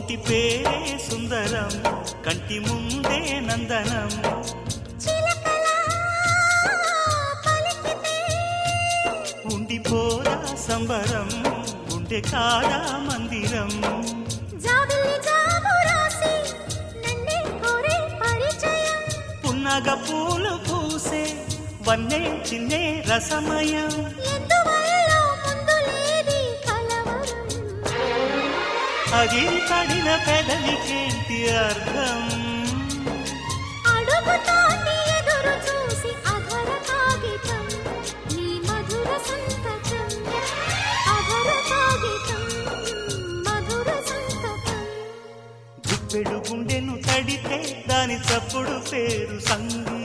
పేరే సుందరం కంటి ముందే నందనం. ఉండిపోరా సంబరం గుండె కాదా మందిరం. పున్నగ పూలు పూసే వన్నే చిన్నే రసమయం. అది పడిన పెదవికేంటి అర్థం? అడుగుతోంది ఎదురు చూసి అధర కాగితం నీ మధుర సంతకం. అధర కాగితం మధుర సంతకం. గుప్పెడు గుండెను తడితే దాని చప్పుడు పేరు సంగీతం